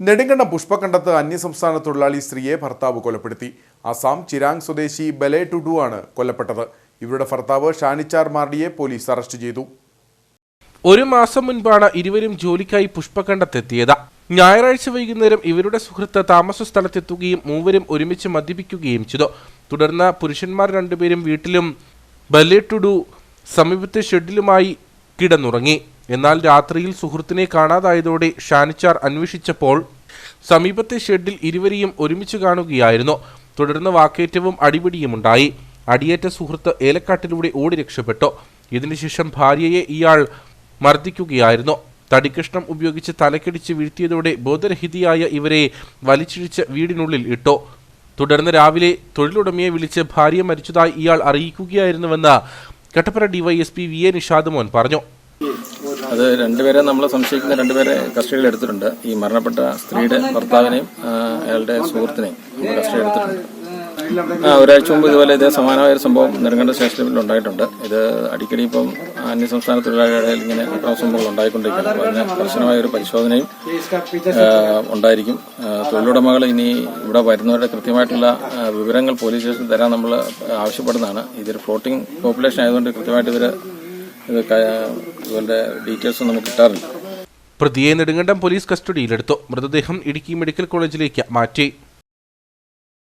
നെടുങ്കണ്ടം പുഷ്പക്കണ്ടത്ത് അന്യസംസ്ഥാന തൊഴിലാളി സ്ത്രീയെ ഭർത്താവ് കൊലപ്പെടുത്തി. അസാം ചിരാങ് സ്വദേശി ബലെ ടുഡു ആണ് കൊല്ലപ്പെട്ടത്. ഇവരുടെ ഭർത്താവ് ഷാനിച്ചാർ മാർഡിയെ പോലീസ് അറസ്റ്റ് ചെയ്തു. ഒരു മാസം മുൻപാണ് ഇരുവരും ജോലിക്കായി പുഷ്പകണ്ഠത്തെത്തിയത് ഞായറാഴ്ച വൈകുന്നേരം ഇവരുടെ സുഹൃത്ത് താമസ സ്ഥലത്തെത്തുകയും മൂവരും ഒരുമിച്ച് മദ്യപിക്കുകയും ചെയ്തു. തുടർന്ന് പുരുഷന്മാർ രണ്ടുപേരും വീട്ടിലും ബല്ലേട്ടുഡു സമീപത്തെ ഷെഡിലുമായി കിടന്നുറങ്ങി. എന്നാൽ രാത്രിയിൽ സുഹൃത്തിനെ കാണാതായതോടെ ഷാനിച്ചാർ അന്വേഷിച്ചപ്പോൾ സമീപത്തെ ഷെഡിൽ ഇരുവരെയും ഒരുമിച്ച് കാണുകയായിരുന്നു. തുടർന്ന് വാക്കേറ്റവും അടിപിടിയും ഉണ്ടായി അടിയേറ്റ സുഹൃത്ത് ഏലക്കാട്ടിലൂടെ ഓടി രക്ഷപ്പെട്ടു. ഇതിനുശേഷം ഭാര്യയെ ഇയാൾ മർദ്ദിക്കുകയായിരുന്നു. തടിക്കഷ്ണം ഉപയോഗിച്ച് തലക്കടിച്ച് വീഴ്ത്തിയതോടെ ബോധരഹിതയായ ഇവരെ വലിച്ചിഴിച്ച് വീടിനുള്ളിൽ ഇട്ടു. തുടർന്ന് രാവിലെ തൊഴിലുടമയെ വിളിച്ച് ഭാര്യ മരിച്ചതായി ഇയാൾ അറിയിക്കുകയായിരുന്നുവെന്ന് Kattappana DYSP V A Nishad Mon പറഞ്ഞു. അത് രണ്ടുപേരെ നമ്മൾ സംശയിക്കുന്ന രണ്ടുപേരെ കസ്റ്റഡിയിൽ എടുത്തിട്ടുണ്ട്. ഈ മരണപ്പെട്ട സ്ത്രീയുടെ ഭർത്താവിനെയും അയാളുടെ സുഹൃത്തിനെയും കസ്റ്റഡി എടുത്തിട്ടുണ്ട്. ആ ഒരാഴ്ച മുമ്പ് ഇതുപോലെ ഇതേ സമാനമായ ഒരു സംഭവം നെടുങ്കണ്ട സ്റ്റേഷനിൽ ഉണ്ടായിട്ടുണ്ട്. ഇത് അടിക്കടി ഇപ്പം അന്യസംസ്ഥാന തൊഴിലാളികളിൽ ഇങ്ങനെ സംഭവങ്ങൾ ഉണ്ടായിക്കൊണ്ടിരിക്കുകയാണ്. അപ്പോൾ അതിന് കർശനമായ ഒരു പരിശോധനയും ഉണ്ടായിരിക്കും. തൊഴിലുടമകൾ ഇനി ഇവിടെ വരുന്നവരുടെ കൃത്യമായിട്ടുള്ള വിവരങ്ങൾ പോലീസ് സ്റ്റേഷനിൽ തരാൻ നമ്മൾ ആവശ്യപ്പെടുന്നതാണ്. ഇതൊരു ഫ്ലോട്ടിംഗ് പോപ്പുലേഷൻ ആയതുകൊണ്ട് കൃത്യമായിട്ട് ഇവർ ഇവരുടെ ഡീറ്റെയിൽസ് നമുക്ക് കിട്ടാറില്ല. പ്രതിയെ നെടുങ്കണ്ടം പോലീസ് കസ്റ്റഡിയിലെടുത്തു. മൃതദേഹം ഇടുക്കി മെഡിക്കൽ കോളേജിലേക്ക് മാറ്റി.